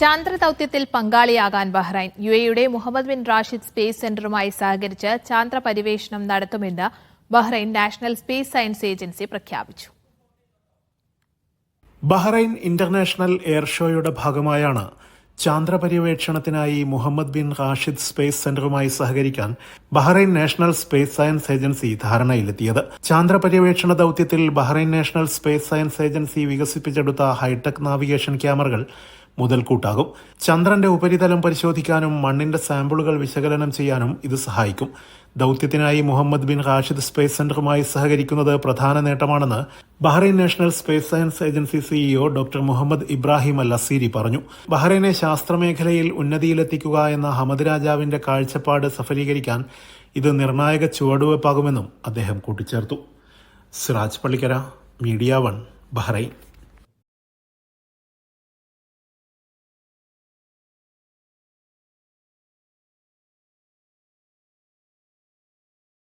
ചാന്ദ്ര ദൌത്യത്തിൽ പങ്കാളിയാകാൻ Bahrain. U എയുടെ മുഹമ്മദ് ബിൻ റാഷിദ് സ്പേസ് സെന്ററുമായി സഹകരിച്ച് ചാന്ദ്ര പര്യവേഷണം നടത്തുമെന്ന് Bahrain national space science agency പ്രഖ്യാപിച്ചു. ബഹ്റൈൻ ഇന്റർനാഷണൽ എയർ ഷോയുടെ ഭാഗമായാണ് ചാന്ദ്ര പര്യവേക്ഷണത്തിനായി മുഹമ്മദ് ബിൻ റാഷിദ് സ്പേസ് സെന്ററുമായി സഹകരിക്കാൻ Bahrain national space science agency ധാരണയിലെത്തിയത്. ചാന്ദ്ര പര്യവേക്ഷണ ദൌത്യത്തിൽ Bahrain national space science agency വികസിപ്പിച്ചെടുത്ത ഹൈടെക് നാവിഗേഷൻ ക്യാമറകൾ മുതൽക്കൂട്ടാകും. ചന്ദ്രന്റെ ഉപരിതലം പരിശോധിക്കാനും മണ്ണിന്റെ സാമ്പിളുകൾ വിശകലനം ചെയ്യാനും ഇത് സഹായിക്കും. ദൗത്യത്തിനായി മുഹമ്മദ് ബിൻ റാഷിദ് സ്പേസ് സെന്ററുമായി സഹകരിക്കുന്നത് പ്രധാന നേട്ടമാണെന്ന് Bahrain national space science agency CEO doctor Mohammed Ibrahim Al Asiri പറഞ്ഞു. ബഹ്റൈനെ ശാസ്ത്രമേഖലയിൽ ഉന്നതിയിലെത്തിക്കുക എന്ന ഹമദ് രാജാവിന്റെ കാഴ്ചപ്പാട് സഫലീകരിക്കാൻ ഇത് നിർണായക ചുവടുവെപ്പാകുമെന്നും അദ്ദേഹം കൂട്ടിച്ചേർത്തു. Siraj Pallikkara media one Bahrain.